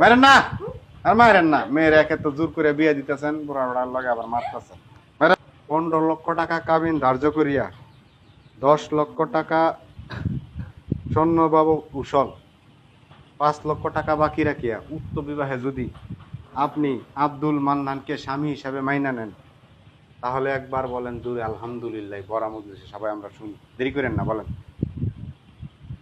মারেন না আর মারেন না মেয়ের একে তো জোর করে বিয়ে দিতেছেন বুড়া বুড়ার লগে আবার মারতেছেন। পনেরো লক্ষ টাকা কাবিন ধার্য করিয়া, দশ লক্ষ টাকা স্বর্ণবাবু উসল পাঁচ লক্ষ টাকা বাকি রাখিয়া, উক্ত বিবাহে যদি আপনি আব্দুল মান্নানকে স্বামী হিসাবে মাইনা নেন, তাহলে একবার বলেন জুড়ে আলহামদুলিল্লাহ মজলিসে সবাই আমরা শুনি। দেরি করেন না, বলেন।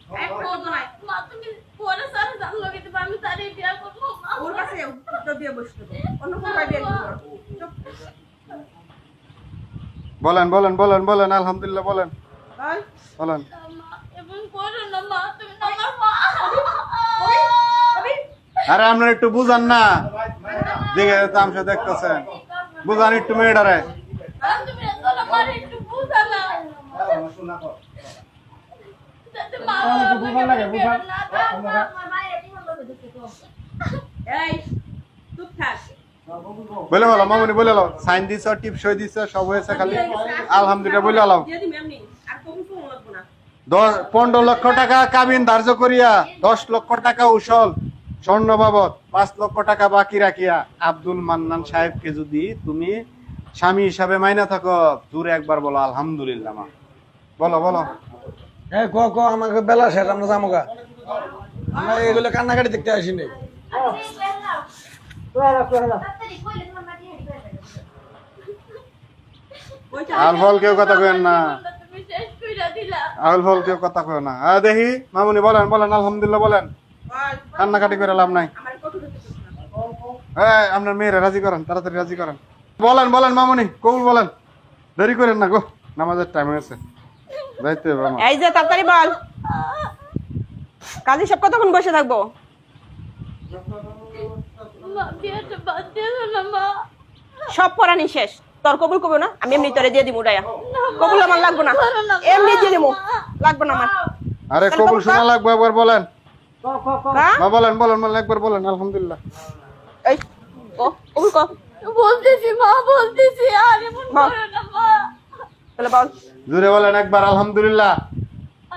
কথা নাই মা তুমি পরে সারা জান লগে দিবা আমি তারই বিয়া করব মা ওর কাছে বসতে অন্য বলেন বলেন বলেন বলেন আলহামদুলিল্লাহ বলেন। বল। বলেন। আরে আপনার একটু বুঝান না। দিকে তামসা দেখতেছেন। বুঝান একটু মেয়েটারে। বলে বলো মামুনি বলে লো সাইন দিছ টিপ সই দিছ সব হয়েছে খালি। আলহামদুলিল্লাহ বলে না। দশ পনেরো লক্ষ টাকা কাবিন ধার্য করিয়া দশ লক্ষ টাকা উসল। স্বর্ণ বাবদ পাঁচ লক্ষ টাকা বাকি রাখিয়া আব্দুল মান্নান সাহেবকে যদি তুমি স্বামী হিসাবে মাইনা থাকো দূরে একবার বলো আলহামদুলিল্লাহ মা। বলো বলো। ক ক, আমাকে বেলা কান্নাকাটি দেখতে ফল কেউ কথা না। আল ফল কেউ কথা না। দেখি, মামুনি বলেন বলেন, আলহামদুলিল্লাহ বলেন। কান্নাকাটি করে লাভ নাই। হ্যাঁ আপনার মেয়েরা রাজি করেন, তাড়াতাড়ি রাজি করেন। বলেন বলেন, মামুনি, কবুল বলেন। দেরি করেন না গো, নামাজের টাইম হয়েছে। যাইতে হবে আমার এই যে তাড়াতাড়ি বল। কাজী সব কতক্ষণ বসে থাকব? সব পড়ানি শেষ। তোর কবুল কবো না? আমি এমনি তোরে দিয়ে দিব উড়াইয়া। কবুল আমার লাগবো না। এমনি দিয়ে দিব। লাগবো না আমার। আরে কবুল শোনা লাগবে একবার বলেন। হ্যাঁ? মা বলেন বলেন বলেন একবার বলেন আলহামদুলিল্লাহ। এই ও কবুল কর। বলতেছি মা বলতেছি আর এমন করো না। তাহলে বল। জুড়ে বলেন একবার আলহামদুলিল্লাহ।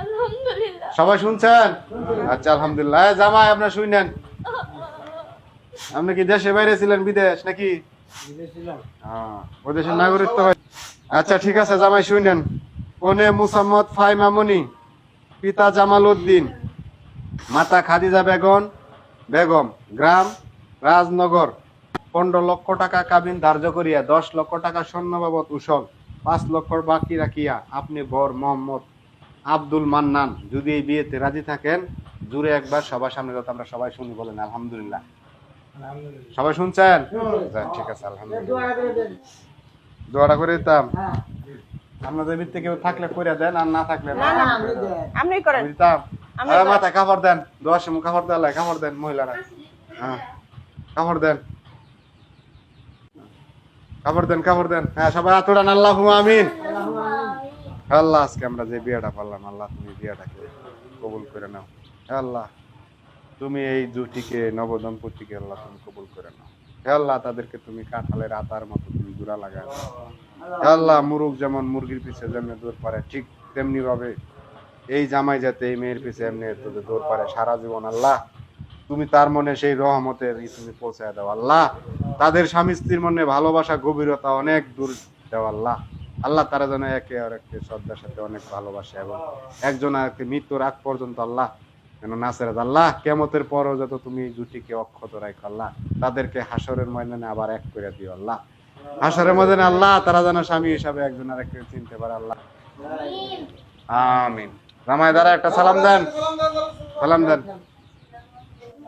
আলহামদুলিল্লাহ। সবাই শুনছেন? আচ্ছা আলহামদুলিল্লাহ। জামাই আপনার শুনেন। আপনি কি দেশে বাইরে ছিলেন বিদেশ নাকি? হ্যাঁ, দেশের নাগরিকত্ব হয়। আচ্ছা ঠিক আছে জামাই শুনেন। কোনে মুসাম্মদ ফাই মামুনি পিতা জামাল উদ্দিন মাতা খাদিজা বেগম বেগম গ্রাম রাজনগর পনেরো লক্ষ টাকা কাবিন ধার্য করিয়া দশ লক্ষ টাকা স্বর্ণ বাবদ উসল। পাঁচ লক্ষ বাকি রাখিয়া আপনি বর মোহাম্মদ আব্দুল মান্নান যদি এই বিয়েতে রাজি থাকেন জুড়ে একবার সবার সামনে যাতে আমরা সবাই শুনি বলেন আলহামদুলিল্লাহ। সবাই শুনছেন? যাক, ঠিক আছে আলহামদুলিল্লাহ। দোয়াটা করে দিতাম। আপনাদের ভিত্তি কেউ থাকলে করে দেন আর না থাকলে না। আপনি করেন। দিতাম। আমি আরে করি। মাথায় কাপড় দেন। দোয়ার সময় কাপড় দেওয়া কাপড় দেন মহিলারা। হ্যাঁ। কাপড় দেন। কাপড় দেন কাপড় দেন। হ্যাঁ সবাই আতড়ান আল্লাহ আমিন। আল্লাহ, আজকে আমরা যে বিয়েটা পারলাম আল্লাহ, তুমি বিয়েটাকে কবুল করে নাও। আল্লাহ, তুমি এই জুটিকে, নবদম্পতিকে আল্লাহ, তুমি কবুল করে নাও। আল্লাহ, তাদেরকে তুমি কাঁঠালের আতার মতো তুমি জোড়া। হে আল্লাহ মুরুগ যেমন মুরগির পিছে যেমনি দৌড় পারে, ঠিক তেমনি ভাবে এই জামাই যাতে এই মেয়ের পিছে এমনি তোদের দৌড় পারে, সারা জীবন, আল্লাহ। তুমি তার মনে সেই রহমতের তুমি পৌঁছায় দাও, আল্লাহ। তাদের স্বামী স্ত্রীর মনে ভালোবাসা, গভীরতা অনেক দূর দেও আল্লাহ। তারা যেন একে আর শ্রদ্ধার সাথে অনেক ভালোবাসে এবং একজন আর একটি মৃত্যুর আগ পর্যন্ত আল্লাহ যেন নাসের আল্লাহ কেমতের পরও যত তুমি জুটিকে অক্ষত রাখো আল্লাহ, তাদেরকে হাসরের ময়দানে আবার এক করে দিও আল্লাহ। হাসরের ময়দানে আল্লাহ, তারা যেন স্বামী হিসাবে একজন আর একটি চিনতে পারে আল্লাহ। আমিন। রামায় দ্বারা একটা সালাম দেন। সালাম দেন।